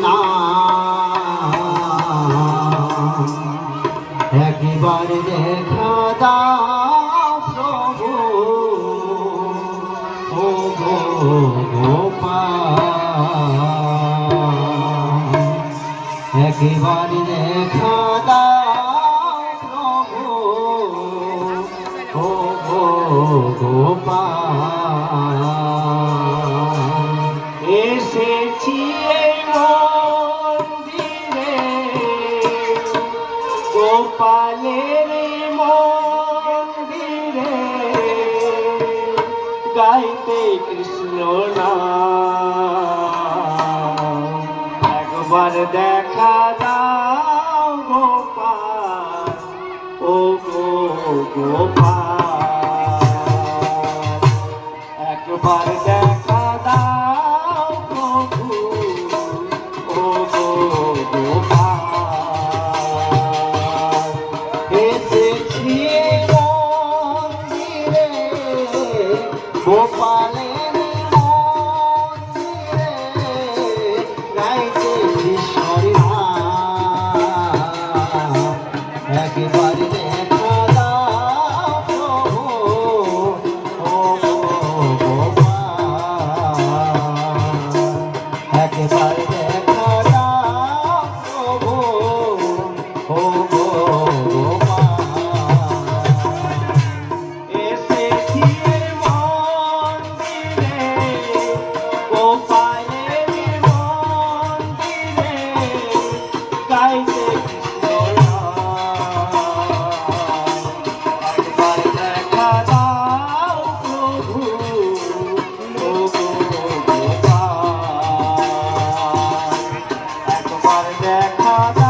না একবার দেখা দাও প্রভু। ও গো একবার দেখা দাও প্রভু। ও গো গোপাল। গোপালের মন্দিরে গাইতে কৃষ্ণ নাম। একবার দেখা দাও গোপাল ও গো গোপাল। একবার দেখা একবার দেখা গোপাল একবার দেখা